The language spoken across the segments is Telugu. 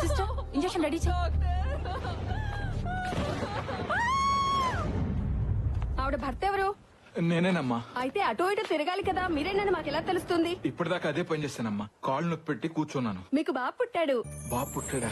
సిస్టర్ ఇంజెక్షన్ రెడీ ఆవిడ భర్త ఎవరు? నేనేనమ్మా. అయితే అటు ఇటు తిరగాలి కదా మీరేనని మాకు ఎలా తెలుస్తుంది? ఇప్పటిదాకా అదే పని చేశానమ్మా. కాళ్ళు నొప్పి పెట్టి కూర్చున్నాను. మీకు బాబు పుట్టాడు. బాబు పుట్టాడా?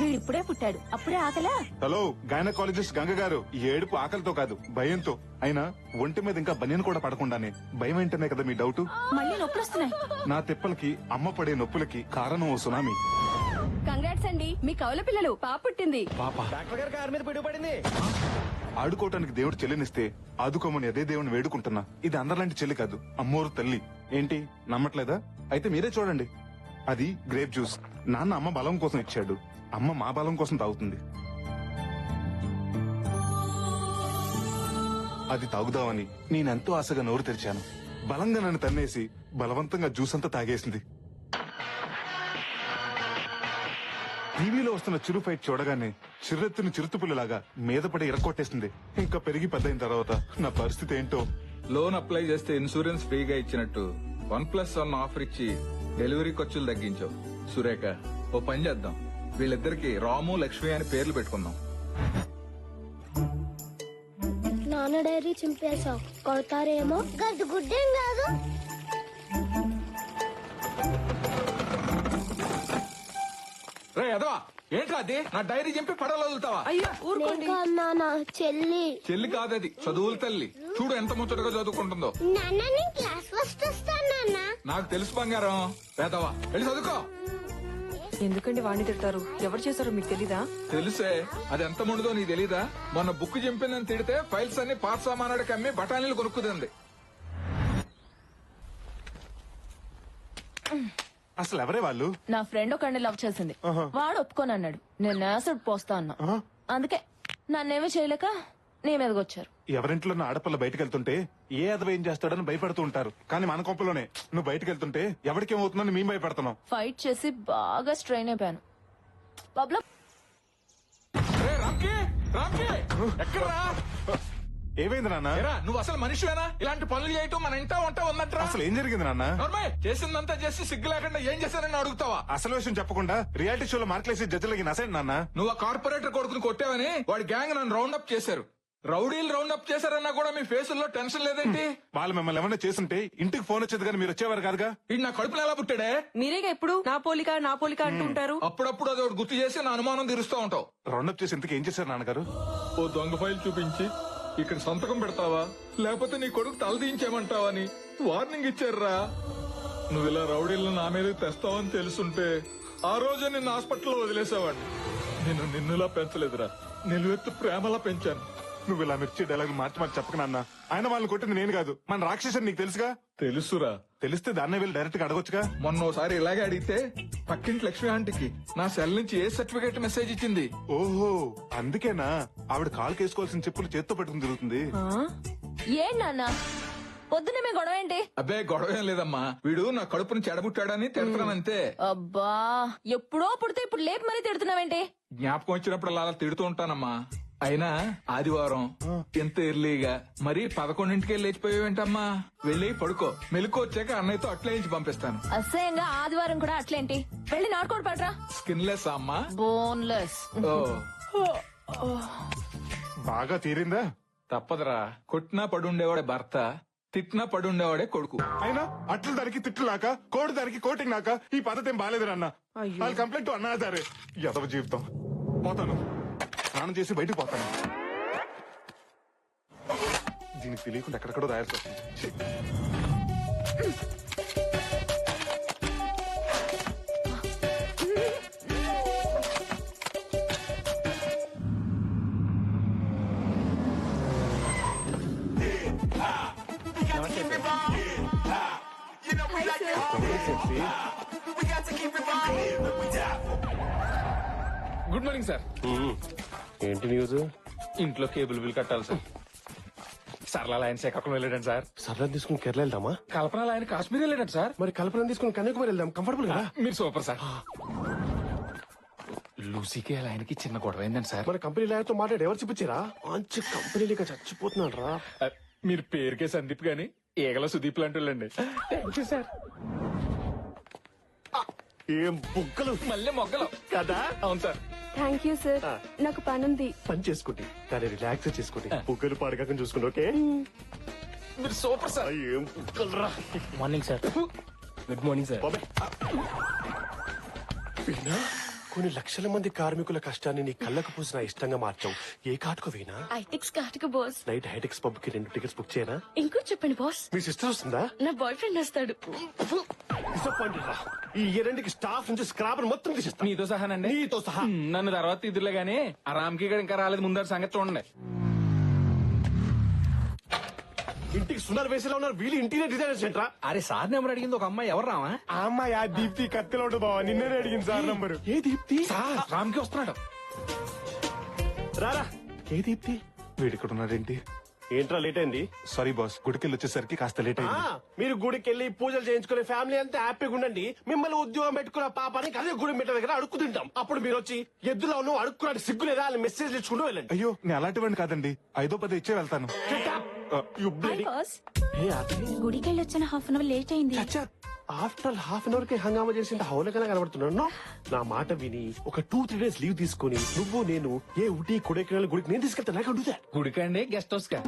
వీడు ఇప్పుడే పుట్టాడు. అప్పుడే ఆకలా? హలో గైనకాలజిస్ట్ గంగ గారు. ఈ ఏడుపు ఆకలితో కాదు భయంతో. అయినా ఒంటి మీద ఇంకా బనియన్ కూడా పడకుండానే భయం ఏంటనే కదా మీ డౌట్? మళ్ళీ నొప్పులు వస్తున్నాయి నా తిప్పలకి అమ్మ పడే నొప్పులకి కారణం ఓ సునామీ. కంగ్రాట్స్ అండి. మీ కవల పిల్లలు పాప పుట్టింది. పాప. డాక్టర్ గారి కారు మీద పిడుగుపడింది. ఆడుకోవటానికి దేవుడు చెల్లినిస్తే ఆదుకోమని అదే దేవుని వేడుకుంటున్నా. ఇది అందరిలాంటి చెల్లి కాదు అమ్మోరు తల్లి. ఏంటి నమ్మట్లేదా? అయితే మీరే చూడండి. అది గ్రేప్ జ్యూస్. నాన్న అమ్మ బలం కోసం ఇచ్చాడు. అమ్మ మా బలం కోసం తాగుతుంది. అది తాగుదామని నేనెంతో ఆశగా నోరు తెరిచాను. బలంగా నన్ను తన్నేసి బలవంతంగా జ్యూస్ అంతా తాగేసింది. టీవీలో వస్తున్న చిరు ఫైట్ చూడగానే చిర్రెత్తుని చిరుతుపుల్లలాగా మీద పడి ఇరక్కొట్టేసింది. ఇంకా పెరిగి పెద్దయిన తర్వాత నా పరిస్థితి ఏంటో? లోన్ అప్లై చేస్తే ఇన్సూరెన్స్ ఫ్రీగా ఇచ్చినట్టు వన్ ప్లస్ వన్ ఆఫర్ ఇచ్చి డెలివరీ ఖర్చులు తగ్గించావు. సురేఖ ఓ పని చేద్దాం. వీళ్ళిద్దరికి రాము లక్ష్మి అని పేర్లు పెట్టుకుందాం. నాన్న డైరీ చింపేశావు. కొడతారేమో? గడ్డు గుడ్డేం కాదు. రే అదవా? ఏంట్రా అది? నా డైరీ చెప్పి పడవలు వదులుతావా? అయ్యో ఊరుకోండి. నేను నాన్న చెల్లి. చెల్లి కాదది చదువుల తల్లి. చూడు ఎంత ముచ్చటగా చదువుకుంటుందో. నాన్న నేను క్లాస్ ఫస్ట్ వస్తాను నాన్న. నాకు తెలుసు బంగారం. వేదవా వెళ్ళి చదువుకో. ఎందుకండి వాణ్ణి తిడతారు? ఎవరు చేశారో మీకు తెలీదా? తెలుసే. అది ఎంత ముందుదో నీకు తెలీదా? మొన్న బుక్ చింపిందని తిడితే ఫైల్స్ అన్ని పాత సామానాడికి అమ్మి బఠానీలు కొనుక్కుదండి అసలు ఎవరే వాళ్ళు? నా ఫ్రెండ్ ఒక లవ్ చేసింది. వాడు ఒప్పుకొని అన్నాడు నేను యాసిడ్ పోస్తా అన్నా. అందుకే నన్నేమీ చేయలేక నీ మీదకి వచ్చారు ఎవరింట్లో నా ఆడపిల్ల బయటకు వెళ్తుంటే ఏ అదవ ఏం చేస్తాడని భయపడుతూ ఉంటారు. కానీ మన కొంపలోనే నువ్వు బయటకు వెళ్తుంటే ఎవరికేమవుతుందని మేము భయపడుతున్నాం. ఫైట్ చేసి బాగా స్ట్రెయిన్ అయిపోయాను. పబ్లో ఏమైంది నాన్న? ఏరా నువ్వు అసలు మనిషివేనా? ఇలాంటి పనులు చేయటం మన ఇంటా వంట ఉందంటరా అసలు ఏం జరిగింది నాన్న? చేసిందంతా చేసి సిగ్గు లేకుండా ఏం చేశారని అడుగుతావా? అసలు విషయం చెప్పకుండా రియాలిటీ షోలో మార్కులేసి జడ్జిలకి నసండి నాన్న. నువ్వు ఆ కార్పొరేటర్ కొడుకుని కొట్టావని వాడి గ్యాంగ్ నన్ను రౌండ్ అప్ చేశారు. రౌడీలు రౌండ్ అప్ చేశారన్నా కూడా మీ ఫేసుల్లో టెన్షన్ లేదేంటి? వాళ్ళు మిమ్మల్ని ఏమన్నా చేస్తుంటే ఇంటికి ఫోన్ వచ్చేది కానీ మీరు వచ్చేవారు కాదుగా? ఇది నా కడుపులో ఎలా పుట్టాడే? మీరేగా ఎప్పుడు నా పోలిక నా పోలిక అంటుంటారు అప్పుడప్పుడు అది ఒకటి గుర్తు చేసి నా అనుమానం తీరుస్తూ ఉంటావు. రౌండప్ చేసి ఇంతకు ఏం చేశారు నాన్నగారు? ఓ దొంగ ఫైల్ చూపించి ఇక్కడ సంతకం పెడతావా? లేకపోతే నీ కొడుకు తలదించేమంటావా అని వార్నింగ్ ఇచ్చారురా నువ్వు ఇలా రౌడీలను నా మీద తెస్తావని తెలుసుంటే ఆ రోజే నిన్ను హాస్పిటల్లో వదిలేసేవాడిని. నేను నిన్నులా పెంచలేదురా. నిలువెత్తు ప్రేమలా పెంచాను. నువ్వు ఇలా మిర్చి డైలాగ్ మార్చి మార్చి చెప్పక నాన్న. ఆయన వాళ్ళని కొట్టింది నేను కాదు. మన రాక్షసని నీకు తెలుసుగా? తెలుసురా. తెలిస్తే దాన్నే వెళ్ళి డైరెక్ట్గా అడగొచ్చుగా? మొన్న ఓసారి ఇలాగే అడిగితే పక్కింటి లక్ష్మి ఆంటీకి నా సెల్ నుంచి ఏ సర్టిఫికేట్ మెసేజ్ ఇచ్చింది? ఓహో అందుకేనా? ఆవిడ కాలు కేసుకోవాల్సిన చెప్పులు చేత్తో పెట్టుకుని తిరుగుతుంది. ఏం నాన్న? పొద్దునే మీ గొడవ ఏంటి? అబ్బే గొడవ ఏం లేదమ్మా. వీడు నా కడుపుని చెడబుట్టాడని తిడతానంతే అబ్బా ఎప్పుడో పుడితే ఇప్పుడు లేపు మరీ తిడుతున్నావేంటి? జ్ఞాపకం వచ్చినప్పుడు అలా తిడుతూ ఉంటానమ్మా. అయినా ఆదివారం ఎంత ఎర్లీగా మరి పదకొండింటికే లేచిపోయావేంటమ్మా? వెళ్ళి పడుకో. మెలకు వచ్చాక అన్నయ్యతో అట్లే ఇచ్చి పంపిస్తాను. అసహ్యంగా ఆదివారం కూడా అట్లేంటి? వెళ్ళి నాటుకోడు పడరా. స్కిన్లెస్ అమ్మా? బోన్లెస్. ఓ. బాగా తీరిందా? తప్పదురా. కొట్టినా పడుండేవాడే భర్త తిట్టినా పడుండేవాడే కొడుకు. అయినా అట్లు దానికి తిట్లు నాక కోడి దానికి కోటింగ్ నాక ఈ పద్ధతి ఏం బాగాలేదు నాన్న వాళ్ళు కంప్లైంట్ అన్నాదారే యదవ జీవితం. పోతాను. స్నానం చేసి బయటకు పోతాను. దీనికి తెలియకుండా ఎక్కడెక్కడో రాయాల్సి వస్తుంది. ఛీ. గుడ్ మార్నింగ్ సార్ ఏంటి న్యూస్ ఇంట్లో కేబుల్ బిల్ కట్టాలి సార్. సరళ ఆయన శ్రీకాకుళం వెళ్ళాడండి సార్. సరళ తీసుకుని కేరళ వెళ్దామా? కల్పన ఆయన కాశ్మీర్ వెళ్ళాడు సార్. మరి కల్పన తీసుకుని కన్యాకుమారి వెళ్దాం. కంఫర్టబుల్ కదా? మీరు సూపర్ సార్. లూసీకి ఆయనకి చిన్న గొడవ అయిందండి సార్. మన కంపెనీ లాయర్తో మాట్లాడి ఎవరు చూపించారా? మంచి కంపెనీ లేక చచ్చిపోతున్నాడు రా. మీరు పేరుకే సందీప్ గాని ఈగల సుదీప్ లాంటి వాళ్ళండి. ఏం బుగ్గలు? మళ్ళీ మొగ్గలు. కదా? అవును సార్. థ్యాంక్ యూ సార్ నాకు పనుంది. పని చేసుకోండి. కానీ రిలాక్స్ చేసుకోండి. బుగ్గలు పాడకాక చూసుకోండి ఓకే? మీరు సూపర్ సార్. ఏం బుగ్గలు రా morning sir good morning sir బాబాయ్. వీణా కొన్ని లక్షల మంది కార్మికుల కష్టాన్ని నీ కళ్ళకు పూసిన ఇష్టంగా మార్చావు. ఏ కాటుకు వీణా? ఐటెక్స్ కాటుకు బాస్. నైట్ హైటెక్స్ పబ్కి రెండు టికెట్స్ బుక్ చేయనా? ఇంకో చెప్పండి బాస్. మీ సిస్టర్ వస్తుందా? నా బాయ్ ఫ్రెండ్ వస్తాడు. డిసప్పాయింటెడ్ రా. ఈ ఇయరింటికి స్టాఫ్ నుంచి స్క్రాప్ మొత్తం తీసేస్తా. మీతో సహానండి నీతో సహా. హ్మ్, నన్ను తర్వాత ఇదిలే గానీ ఆ రామ్కి ఇక్కడ ఇంకా రాలేదు ముందర సంగతి చూడండి. ఇంటికి సుందర వేసేలా ఉన్నారు వీళ్ళు ఇంటీరియర్ డిజైనర్స్ ఏంట్రా అరే సార్ నెంబర్ అడిగింది ఒక అమ్మాయి ఎవరు రావా ఆ అమ్మాయి ఆ దీప్తి కత్తిలో ఉంటుంది బావా నిన్నే అడిగింది సార్ నంబరు. ఏ దీప్తి? రామ్కి వస్తున్నాడు. రారా. ఏ దీప్తి? వీడు ఇక్కడ ఉన్నాడేంటి? ఏంట్రా లేట్ అయింది? సారీ బాస్ గుడికెళ్ళి వచ్చేసరికి కాస్త లేట్ ఆ, అయింది. మీరు గుడికి వెళ్ళి పూజలు చేయించుకునే ఫ్యామిలీ అంతా హ్యాపీగా ఉండండి. మిమ్మల్ని ఉద్యోగం పెట్టుకున్న పాపానికి అదే గుడి మెట్ల దగ్గర అడుక్కు తింటాం. అప్పుడు మీరు వచ్చి ఎద్దులో నువ్వు అడుక్కున్నాడు సిగ్గు లేదా అని మెసేజ్ ఇచ్చుకుంటూ వెళ్ళండి. అయ్యో నేను అలాంటివాడిని కాదండి. ఐదో పది ఇచ్చే వెళ్తాను. ఆ, You bloody- బాస్ ఏ ఆర్తి? గుడికి వెళ్ళొచ్చిన హాఫ్ అన్ అవర్ లేట్ అయింది. చచ్చా ఆఫ్టర్ హాఫ్ అన్ అవర్కి హంగామా చేసి హౌలకనే కనబడుతున్నాను నా మాట విని ఒక టూ త్రీ డేస్ లీవ్ తీసుకొని నువ్వు నేను ఏ ఊటీ కొడైకెనాల్ గుడికి నేను తీసుకెళ్తా నాకు అడుగుతా గుడికండి గెస్ట్ హౌస్ కా.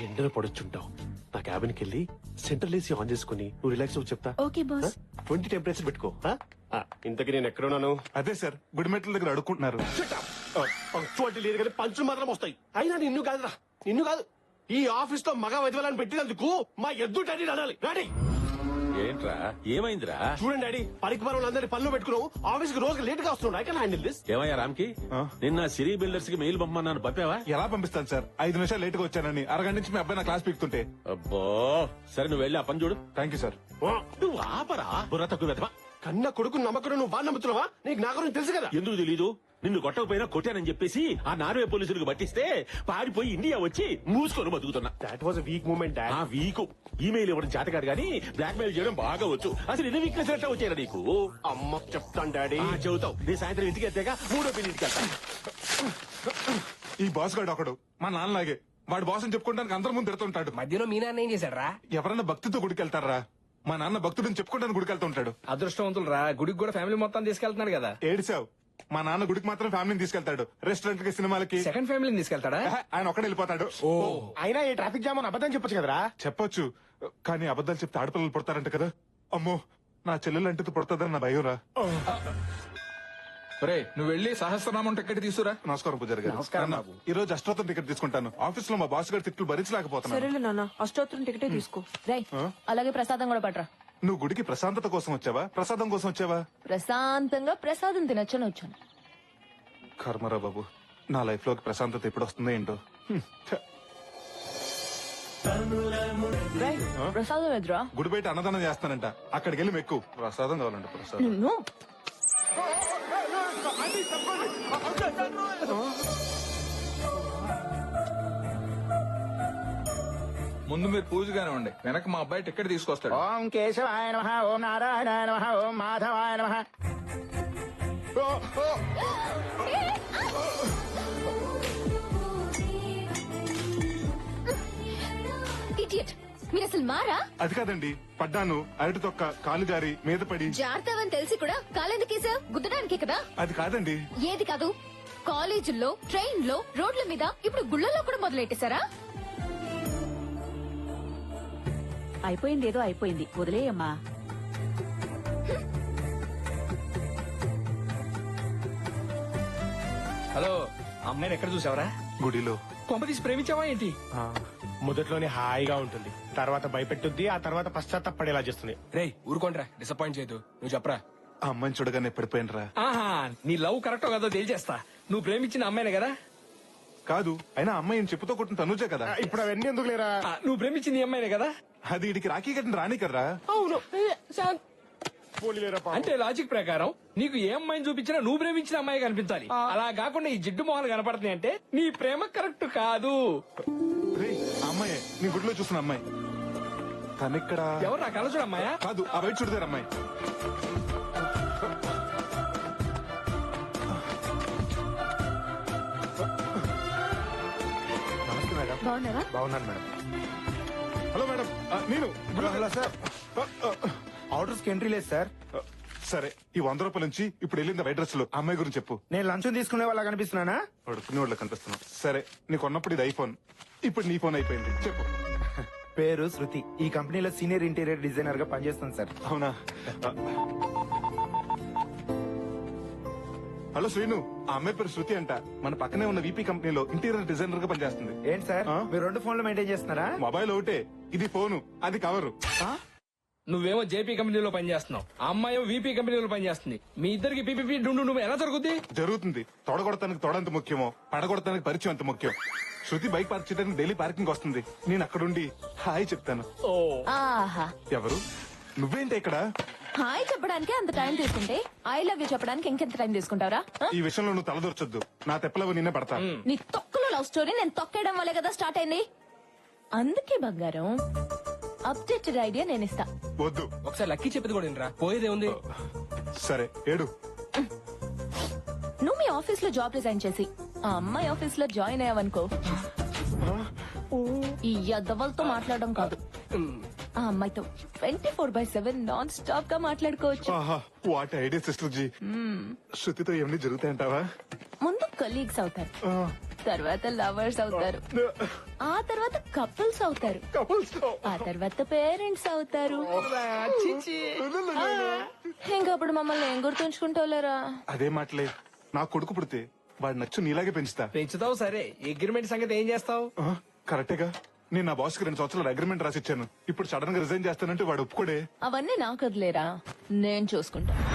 ఎండలో పడొచ్చుంటావు నా క్యాబిన్కి వెళ్ళి సెంట్రల్ ఏసీ ఆన్ చేసుకుని నువ్వు రిలాక్స్ అవ్వు చెప్తా. ఓకే బాస్ ట్వంటీ టెంపరేచర్ పెట్టుకో ఆ? ఆ, ఇంతకీ నేను ఎక్కడున్నాను అదే సార్ గుడిమెట్ల దగ్గర అడుక్కుంటున్నారు. పంక్చువాలిటీ లేదు కానీ పంచులు మాత్రం వస్తాయి. అయినా నిన్ను కాదురా నిన్ను కాదు. ఈ ఆఫీస్లో మగ వైద్యులను పెట్టినందుకు మా ఎద్దు డాడీ అనాలి డాడీ ఏంట్రా? ఏమైందిరా? చూడండి డాడీ పనికి పనులు అందరి పనులు పెట్టుకున్నావు. ఆఫీస్కి రోజు లేట్గా వస్తున్నాడు ఐ కెన్ హ్యాండిల్ దిస్. ఏమయ్యా రామ్కి? ఆ? నిన్న సిరి బిల్డర్స్కి మెయిల్ పంపమన్నాను. పంపావా? ఎలా పంపిస్తాను సార్? ఐదు నిమిషాలు లేట్గా వచ్చానని అరగంట నుంచి మీ అబ్బాయి నా క్లాస్ పీకుతుంటే. అబ్బో! సరే నువ్వు వెళ్ళి ఆ పని చూడు. థ్యాంక్ యూ సార్ నువ్వు ఆపరా? బుర్ర తక్కువ. కన్న కొడుకు నమ్మకం నువ్వు బాగా నమ్ముతున్నావా? నీకు నా గురించి తెలుసు కదా. ఎందుకు తెలీదు? నిన్ను కొట్టకపోయినా కొట్టానని చెప్పేసి ఆ నార్వే పోలీసులకు పట్టిస్తే పారిపోయి ఇండియా వచ్చి మూసుకొని బతుకుతున్నా. That was weak moment dad ఆ వీకు. ఈమెయిల్ ఇవ్వడం చేతకాడు కానీ బ్లాక్ మెయిల్ చేయడం బాగా వచ్చు. అసలు ఇది వీక్నెస్ ఎట్లా వచ్చారా నీకు? అమ్మ చెప్తాను డాడీ ఆ చెబుతావు. నేను సాయంత్రం ఇంటికి వెళ్తాక మూడో పిల్లి ఇంటికి వెళ్తాను. ఈ బాస్ గాడు ఒకడు. మా నాన్నలాగే. వాడు బాస్ అని చెప్పుకోవడానికి అందరి ముందు తిడుతుంటాడు. మధ్యలో మీ నాన్న ఏం చేశాడు రా ఎవరన్నా భక్తితో గుడికెళ్తారా? మా నాన్న భక్తుడిని చెప్పుకోవడానికి గుడికెళ్తూ ఉంటాడు. అదృష్టవంతులు రా. గుడికి కూడా ఫ్యామిలీ మొత్తం తీసుకెళ్తున్నాడు కదా. ఏడిసావు? మా నాన్న గుడికి మాత్రం ఫ్యామిలీని తీసుకెళ్తాడు. రెస్టారెంట్కి సినిమాలకి. సెకండ్ ఫ్యామిలీని తీసుకెళ్తాడా? ఆహా, ఆయన ఒక్కడే వెళ్ళిపోతాడు. అయినా ఈ ట్రాఫిక్ జామ్ అని అబద్ధం చెప్పొచ్చు కదరా? చెప్పొచ్చు. కానీ అబద్ధాలు చెప్తే ఆడపిల్లలు పుడతారంట కదా. అమ్మో నా చెల్లెలు అంటే పుడతాదని నా భయం రా రే నువ్వు వెళ్ళి సహస్రనామం టికెట్ తీసుకురా. నమస్కారం పూజారి గారు. నమస్కారం ఈ రోజు అష్టోత్తరం టికెట్ తీసుకుంటాను. ఆఫీస్లో మా బాస్ గారి తిట్లు భరించలేకపోతున్నాను. సరేలే నాన్న అష్టోత్తరం టికెటే తీసుకో. రై అలాగే ప్రసాదం కూడా పట్రా నువ్వు గుడికి ప్రశాంతత కోసం వచ్చావా ప్రసాదం కోసం వచ్చావా ప్రశాంతంగా ప్రసాదం తినొచ్చని వచ్చాను కర్మరా బాబు నా లైఫ్లోకి ప్రశాంతత ఎప్పుడు వస్తుందో ఏంటో ప్రసాదం ఎదురా గుడి బయట అన్నదానం చేస్తానంట అక్కడికి వెళ్ళి మెక్కు ప్రసాదం కావాలంట ప్రసాదం నిన్ను ముందు మీరు పూజ కానివ్వండి వెనక మా అబ్బాయి టికెట్ తీసుకొస్తాడు. ఓం కేశవాయ నమ ఓం నారాయణాయ నమ ఓం మాధవాయ నమ. ఇడియట్ మీరు అసలు మారా? అది కాదండి. పడ్డాను. అరటి తొక్క కాలు జారి మీద పడి. జాగ్రత్తవని తెలిసి కూడా కాలెందుకేసా గుద్దడానికే కదా? అది కాదండి. ఏది కాదు? కాలేజీల్లో ట్రైన్లో రోడ్ల మీద ఇప్పుడు గుళ్ళల్లో కూడా మొదలెట్టేశారా? అయిపోయింది ఏదో అయిపోయింది. వదిలేయమ్మా. హలో అమ్మాయిని ఎక్కడ చూసావరా? గుడిలో. కొంప తీసి ప్రేమించావా ఏంటి? మొదట్లోనే హాయిగా ఉంటుంది. తర్వాత భయపెట్టుద్ది ఆ తర్వాత పశ్చాత్తపడేలా చేస్తుంది. రేయ్ ఊరుకోండిరా డిసప్పాయింట్ చేయదు నువ్వు చెప్పరా? ఆ అమ్మాయిని చూడగానే పడిపోయినరా ఆహా నీ లవ్ కరెక్టో కాదో తేల్చేస్తా. నువ్వు ప్రేమించిన అమ్మాయినే కదా? కాదు అయినా అమ్మాయి చెప్పుతో కొట్టిన తనుజే కదా. ఇప్పుడు అవన్నీ ఎందుకు లేరా? ఆ, నువ్వు ప్రేమించింది ఈ అమ్మాయినే కదా? అది ఇడికి రాఖీ కట్టిన రాని కర్రా? అవును. పాపం. అంటే లాజిక్ ప్రకారం నీకు ఏ అమ్మాయిని చూపించినా నువ్వు ప్రేమించిన అమ్మాయి కనిపించాలి. అలా కాకుండా ఈ జిడ్డు మొహాలు కనపడుతున్నాయి అంటే నీ ప్రేమ కరెక్ట్ కాదు. రేయ్, ఆ అమ్మాయే నీ గుడిలో చూసిన అమ్మాయి. తనిక్కడ? ఎవరు నా కళ చూడమ్మాయా కాదు ఆ బయట చూడదారు అమ్మాయి. బాగున్నారా? బాగున్నాను మేడం. హలో మేడం నేను హలో సార్. ఆర్డర్స్కి ఎంట్రీ లేదు సార్. సరే ఈ వంద రూపాయల నుంచి ఇప్పుడు వెళ్ళింది వైట్ డ్రెస్లో అమ్మాయి గురించి చెప్పు. నేను లంచం తీసుకునే వాళ్ళ కనిపిస్తున్నానా? పడుకునే వాళ్ళకి కనిపిస్తున్నావు సరే నీకు ఉన్నప్పుడు ఇది ఐఫోన్. ఇప్పుడు నీ ఫోన్ అయిపోయింది. చెప్పు. పేరు శృతి. ఈ కంపెనీలో సీనియర్ ఇంటీరియర్ డిజైనర్గా పనిచేస్తాను సార్. అవునా. హలో శ్రీను ఆ అమ్మాయి పేరు శృతి అంట. మన పక్కనే ఉన్న వీపీ కంపెనీలో ఇంటీరియర్ డిజైనర్గా పనిచేస్తుంది. ఏంటి సార్? ఆ? మీరు రెండు ఫోన్లు మెయింటైన్ చేస్తున్నారా? మొబైల్ ఒకటే ఇది ఫోను అది కవరు. నువ్వేమో జేపీ కంపెనీలో పనిచేస్తున్నావు. ఆ అమ్మాయి వీపీ కంపెనీలో పనిచేస్తుంది. మీ ఇద్దరికి పీపీపీ డుండు నువ్వు ఎలా జరుగుద్ది? జరుగుతుంది. తొడగొడతానికి తొడంత ముఖ్యమో పడగొడతానికి పరిచయం అంత ముఖ్యం? శృతి బైక్ పార్క్ చేయడానికి డైలీ పార్కింగ్ వస్తుంది. నేను అక్కడుండి హాయ్ చెప్తాను. ఓ. ఆహా. ఎవరు? నువ్వేంటి ఇక్కడ? హాయ్ చెప్పడానికి అంత టైం తీసుకుంటే ఐ లవ్ యూ చెప్పడానికి ఇంకెంత టైం తీసుకుంటారా ఈ విషయంలో నువ్వు తలదొరచొద్దు నా తెప్పలవు నిన్నే పడతా. నీ తొక్కలో లవ్ స్టోరీ నేను తొక్కేయడం వల్లే కదా స్టార్ట్ అయింది. అందుకే బంగారం అప్డేటెడ్ ఐడియా నేను ఇస్తా. వద్దు. ఒకసారి లక్కీ చెప్పేది కూడా వినరా? పోయేదే ఉంది సరే ఏడు. నువ్వు మీ ఆఫీస్లో జాబ్ రిజైన్ చేసి ఆ అమ్మాయి ఆఫీస్లో జాయిన్ అయ్యావనుకో ఈ యద్దవలతో మాట్లాడడం కాదు. ఆ అమ్మాయితో twenty four by seven non స్టాప్గా మాట్లాడుకోవచ్చు. ఆహా వాట్ ఐడియా సిస్టర్ జీ శృతితో ఏమన్నీ జరుగుతాయంటావా? ముందు కలీగ్స్ అవుతారు. ఆ, తర్వాత లవర్స్ అవుతారు. ఆ. తర్వాత కపుల్స్ అవుతారు. తో. ఆ తర్వాత పేరెంట్స్ అవుతారు. ఇంకా అప్పుడు మమ్మల్ని ఏం గుర్తుంచుకుంటావులేరా అదే మాటలే. నా కొడుకు పుడితే వాడు నచ్చు నీలాగే పెంచుతా. పెంచుతావు సరే. అగ్రిమెంట్ సంగతి ఏం చేస్తావు? కరెక్టేగా నేను నా బాస్కి రెండు సంవత్సరాలు అగ్రిమెంట్ రాసిచ్చాను. ఇప్పుడు సడన్గా రిజైన్ చేస్తానంటే వాడు ఒప్పుకోడే. అవన్నీ నాకు వదిలేరా? నేను చూసుకుంటా.